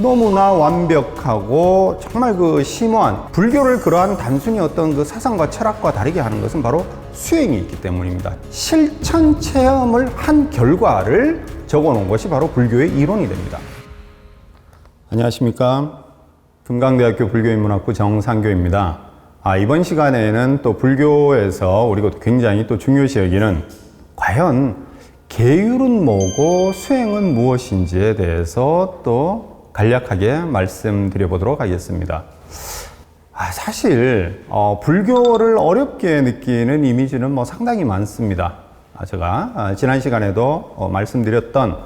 너무나 완벽하고 정말 그 심오한 불교를 그러한 단순히 어떤 그 사상과 철학과 다르게 하는 것은 바로 수행이 있기 때문입니다. 실천 체험을 한 결과를 적어 놓은 것이 바로 불교의 이론이 됩니다. 안녕하십니까. 금강대학교 불교인문학부 정상교입니다. 아, 이번 시간에는 또 불교에서 우리가 굉장히 또 중요시 여기는 과연 계율은 뭐고 수행은 무엇인지에 대해서 또 간략하게 말씀드려 보도록 하겠습니다. 아, 사실 어, 불교를 어렵게 느끼는 이미지는 뭐 상당히 많습니다. 아, 제가 아, 지난 시간에도 어, 말씀드렸던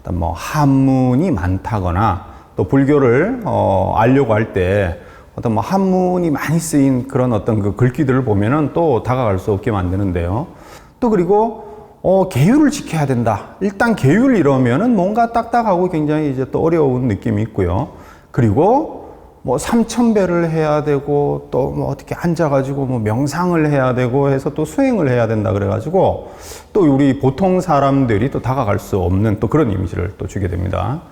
어떤 뭐 한문이 많다거나 또 불교를 어, 알려고 할 때 어떤 뭐 한문이 많이 쓰인 그런 어떤 그 글귀들을 보면은 또 다가갈 수 없게 만드는데요. 또 그리고 어, 계율을 지켜야 된다. 일단 계율 이러면은 뭔가 딱딱하고 굉장히 이제 또 어려운 느낌이 있고요. 그리고 뭐 삼천배를 해야 되고 또 뭐 어떻게 앉아가지고 뭐 명상을 해야 되고 해서 또 수행을 해야 된다 그래가지고 또 우리 보통 사람들이 또 다가갈 수 없는 또 그런 이미지를 또 주게 됩니다.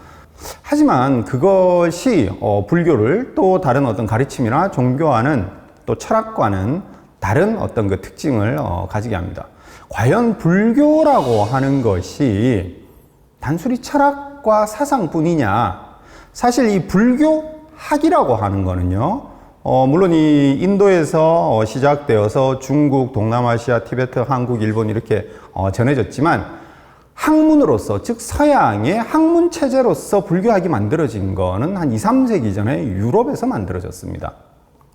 하지만 그것이 어, 불교를 또 다른 어떤 가르침이나 종교와는 또 철학과는 다른 어떤 그 특징을 어, 가지게 합니다. 과연 불교라고 하는 것이 단순히 철학과 사상뿐이냐? 사실 이 불교학이라고 하는 거는요. 어, 물론 이 인도에서 어, 시작되어서 중국, 동남아시아, 티베트, 한국, 일본 이렇게 어, 전해졌지만 학문으로서 즉 서양의 학문 체제로서 불교학이 만들어진 거는 한 2, 3세기 전에 유럽에서 만들어졌습니다.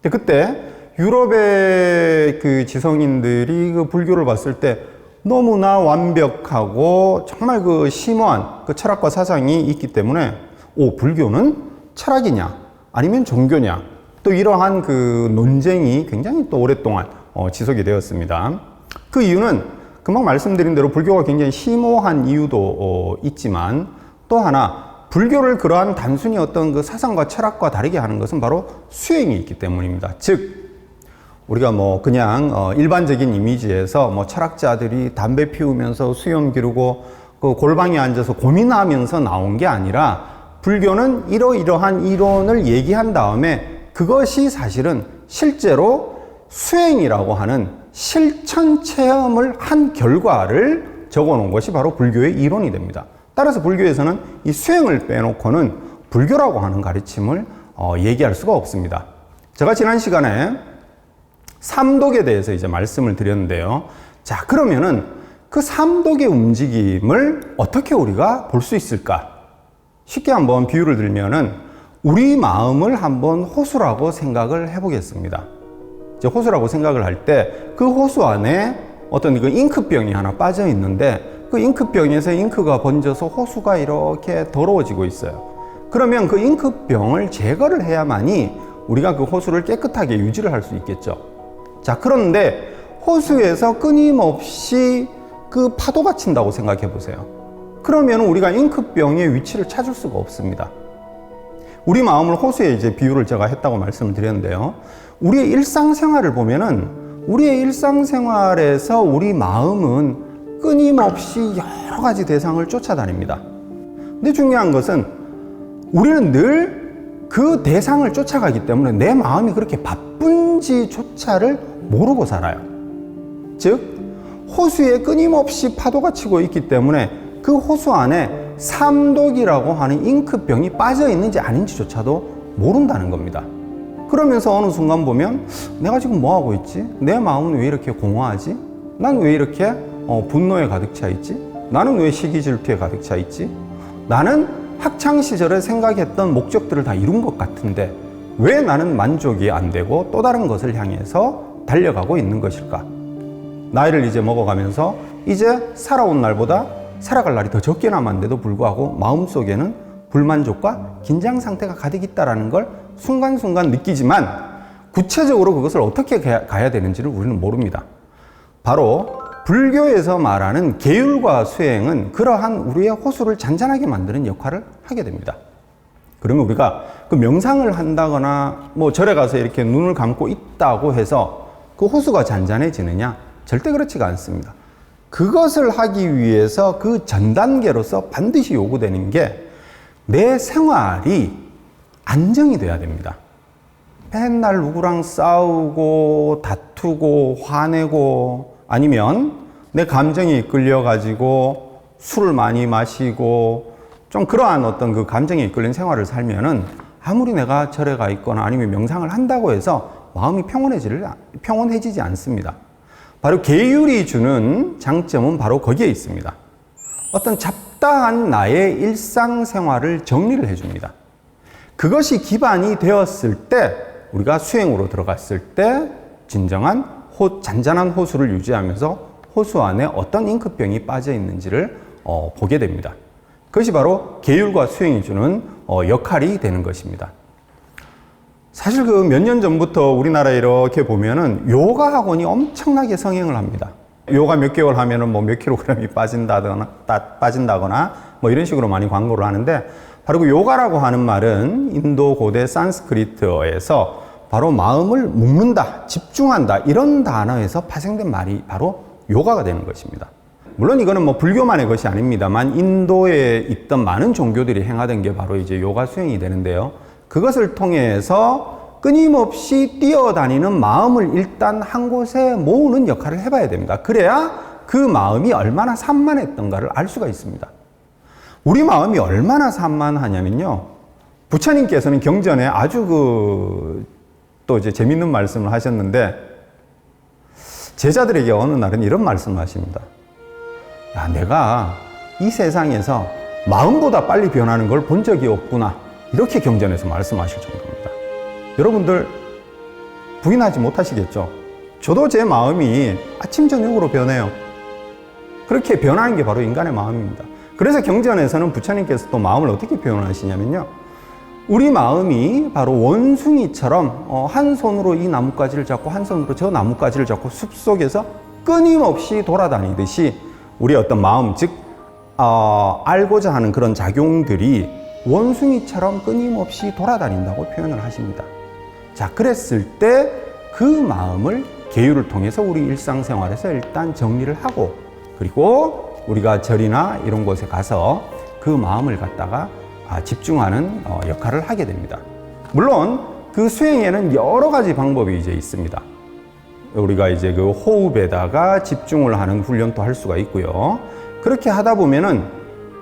그때 유럽의 그 지성인들이 그 불교를 봤을 때 너무나 완벽하고 정말 그 심오한 그 철학과 사상이 있기 때문에 오 불교는 철학이냐 아니면 종교냐 또 이러한 그 논쟁이 굉장히 또 오랫동안 어, 지속이 되었습니다. 그 이유는 금방 말씀드린 대로 불교가 굉장히 심오한 이유도 어, 있지만 또 하나 불교를 그러한 단순히 어떤 그 사상과 철학과 다르게 하는 것은 바로 수행이 있기 때문입니다. 즉 우리가 뭐 그냥 어 일반적인 이미지에서 뭐 철학자들이 담배 피우면서 수염 기르고 그 골방에 앉아서 고민하면서 나온 게 아니라 불교는 이러이러한 이론을 얘기한 다음에 그것이 사실은 실제로 수행이라고 하는 실천 체험을 한 결과를 적어 놓은 것이 바로 불교의 이론이 됩니다. 따라서 불교에서는 이 수행을 빼놓고는 불교라고 하는 가르침을 어, 얘기할 수가 없습니다. 제가 지난 시간에 삼독에 대해서 이제 말씀을 드렸는데요. 자, 그러면은 그 삼독의 움직임을 어떻게 우리가 볼 수 있을까? 쉽게 한번 비유를 들면은 우리 마음을 한번 호수라고 생각을 해보겠습니다. 이제 호수라고 생각을 할 때 그 호수 안에 어떤 그 잉크병이 하나 빠져 있는데 그 잉크병에서 잉크가 번져서 호수가 이렇게 더러워지고 있어요. 그러면 그 잉크병을 제거를 해야만이 우리가 그 호수를 깨끗하게 유지를 할 수 있겠죠. 자, 그런데 호수에서 끊임없이 그 파도가 친다고 생각해 보세요. 그러면 우리가 잉크병의 위치를 찾을 수가 없습니다. 우리 마음을 호수에 이제 비유를 제가 했다고 말씀을 드렸는데요. 우리의 일상생활을 보면은 우리의 일상생활에서 우리 마음은 끊임없이 여러 가지 대상을 쫓아다닙니다. 근데 중요한 것은 우리는 늘 그 대상을 쫓아가기 때문에 내 마음이 그렇게 바쁜지조차를 모르고 살아요. 즉, 호수에 끊임없이 파도가 치고 있기 때문에 그 호수 안에 삼독이라고 하는 잉크병이 빠져 있는지 아닌지조차도 모른다는 겁니다. 그러면서 어느 순간 보면 내가 지금 뭐 하고 있지? 내 마음은 왜 이렇게 공허하지? 난 왜 이렇게 어, 분노에 가득 차 있지? 나는 왜 시기 질투에 가득 차 있지? 나는 학창 시절에 생각했던 목적들을 다 이룬 것 같은데 왜 나는 만족이 안 되고 또 다른 것을 향해서 달려가고 있는 것일까? 나이를 이제 먹어가면서 이제 살아온 날보다 살아갈 날이 더 적게 남았는데도 불구하고 마음속에는 불만족과 긴장 상태가 가득 있다라는 걸 순간순간 느끼지만 구체적으로 그것을 어떻게 가야 되는지를 우리는 모릅니다. 바로 불교에서 말하는 계율과 수행은 그러한 우리의 호수를 잔잔하게 만드는 역할을 하게 됩니다. 그러면 우리가 그 명상을 한다거나 뭐 절에 가서 이렇게 눈을 감고 있다고 해서 그 호수가 잔잔해지느냐? 절대 그렇지가 않습니다. 그것을 하기 위해서 그 전 단계로서 반드시 요구되는 게 내 생활이 안정이 돼야 됩니다. 맨날 누구랑 싸우고 다투고 화내고 아니면 내 감정이 이끌려 가지고 술을 많이 마시고 좀 그러한 어떤 그 감정에 이끌린 생활을 살면은 아무리 내가 절에 가 있거나 아니면 명상을 한다고 해서 마음이 평온해지를 평온해지지 않습니다. 바로 계율이 주는 장점은 바로 거기에 있습니다. 어떤 잡다한 나의 일상생활을 정리를 해줍니다. 그것이 기반이 되었을 때 우리가 수행으로 들어갔을 때 진정한 호, 잔잔한 호수를 유지하면서 호수 안에 어떤 잉크병이 빠져 있는지를 어, 보게 됩니다. 그것이 바로 계율과 수행이 주는 어, 역할이 되는 것입니다. 사실 그 몇 년 전부터 우리나라에 이렇게 보면은 요가 학원이 엄청나게 성행을 합니다. 요가 몇 개월 하면은 뭐 몇 킬로그램이 빠진다거나, 따, 빠진다거나 뭐 이런 식으로 많이 광고를 하는데 바로 그 요가라고 하는 말은 인도 고대 산스크리트어에서 바로 마음을 묶는다, 집중한다 이런 단어에서 파생된 말이 바로 요가가 되는 것입니다. 물론 이거는 뭐 불교만의 것이 아닙니다만 인도에 있던 많은 종교들이 행하던 게 바로 이제 요가 수행이 되는데요. 그것을 통해서 끊임없이 뛰어다니는 마음을 일단 한 곳에 모으는 역할을 해봐야 됩니다. 그래야 그 마음이 얼마나 산만했던가를 알 수가 있습니다. 우리 마음이 얼마나 산만하냐면요. 부처님께서는 경전에 아주 그, 또 이제 재밌는 말씀을 하셨는데, 제자들에게 어느 날은 이런 말씀을 하십니다. 야, 내가 이 세상에서 마음보다 빨리 변하는 걸 본 적이 없구나. 이렇게 경전에서 말씀하실 정도입니다. 여러분들 부인하지 못하시겠죠? 저도 제 마음이 아침, 저녁으로 변해요. 그렇게 변하는 게 바로 인간의 마음입니다. 그래서 경전에서는 부처님께서 또 마음을 어떻게 표현하시냐면요. 우리 마음이 바로 원숭이처럼 어, 한 손으로 이 나뭇가지를 잡고 한 손으로 저 나뭇가지를 잡고 숲속에서 끊임없이 돌아다니듯이 우리 어떤 마음, 즉 어, 알고자 하는 그런 작용들이 원숭이처럼 끊임없이 돌아다닌다고 표현을 하십니다. 자, 그랬을 때 그 마음을 계율을 통해서 우리 일상생활에서 일단 정리를 하고 그리고 우리가 절이나 이런 곳에 가서 그 마음을 갖다가 아, 집중하는 어, 역할을 하게 됩니다. 물론 그 수행에는 여러 가지 방법이 이제 있습니다. 우리가 이제 그 호흡에다가 집중을 하는 훈련도 할 수가 있고요. 그렇게 하다 보면은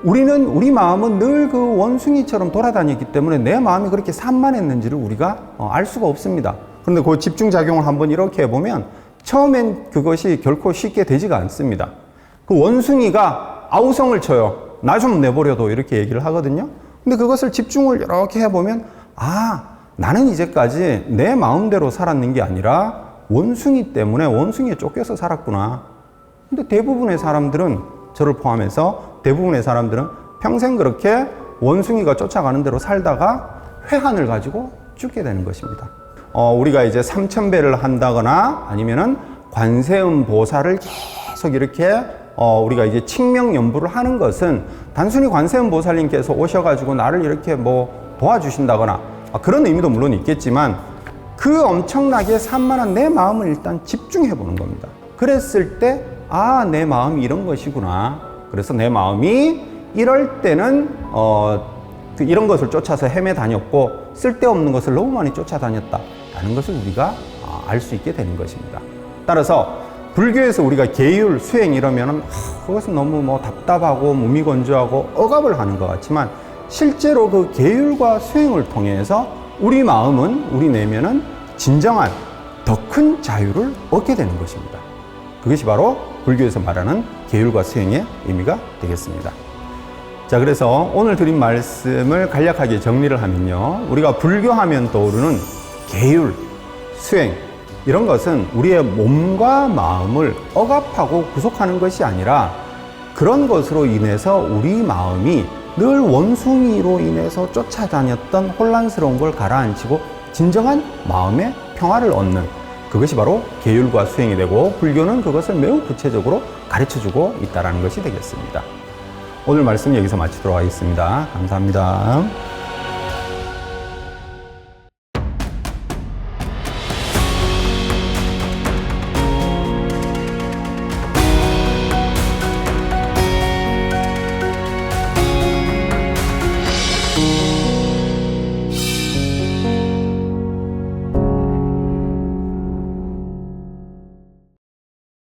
우리는 우리 마음은 늘 그 원숭이처럼 돌아다녔기 때문에 내 마음이 그렇게 산만했는지를 우리가 어, 알 수가 없습니다. 그런데 그 집중 작용을 한번 이렇게 해보면 처음엔 그것이 결코 쉽게 되지가 않습니다. 그 원숭이가 아우성을 쳐요. 나 좀 내버려둬 이렇게 얘기를 하거든요. 근데 그것을 집중을 이렇게 해보면 아 나는 이제까지 내 마음대로 살았는 게 아니라 원숭이 때문에 원숭이에 쫓겨서 살았구나. 근데 대부분의 사람들은 저를 포함해서 대부분의 사람들은 평생 그렇게 원숭이가 쫓아가는 대로 살다가 회한을 가지고 죽게 되는 것입니다. 어, 우리가 이제 삼천배를 한다거나 아니면은 관세음 보살을 계속 이렇게 어, 우리가 이제 칭명 연부를 하는 것은 단순히 관세음 보살님께서 오셔가지고 나를 이렇게 뭐 도와주신다거나 아, 그런 의미도 물론 있겠지만 그 엄청나게 산만한 내 마음을 일단 집중해 보는 겁니다. 그랬을 때, 아, 내 마음이 이런 것이구나. 그래서 내 마음이 이럴 때는, 어, 그 이런 것을 쫓아서 헤매 다녔고, 쓸데없는 것을 너무 많이 쫓아다녔다. 라는 것을 우리가 아, 알수 있게 되는 것입니다. 따라서, 불교에서 우리가 계율, 수행 이러면은, 하, 그것은 너무 뭐 답답하고 무미건조하고 억압을 하는 것 같지만, 실제로 그 계율과 수행을 통해서 우리 마음은, 우리 내면은 진정한 더 큰 자유를 얻게 되는 것입니다. 그것이 바로 불교에서 말하는 계율과 수행의 의미가 되겠습니다. 자, 그래서 오늘 드린 말씀을 간략하게 정리를 하면요. 우리가 불교하면 떠오르는 계율, 수행, 이런 것은 우리의 몸과 마음을 억압하고 구속하는 것이 아니라 그런 것으로 인해서 우리 마음이 늘 원숭이로 인해서 쫓아다녔던 혼란스러운 걸 가라앉히고 진정한 마음의 평화를 얻는 그것이 바로 계율과 수행이 되고 불교는 그것을 매우 구체적으로 가르쳐 주고 있다는 것이 되겠습니다. 오늘 말씀 여기서 마치도록 하겠습니다. 감사합니다.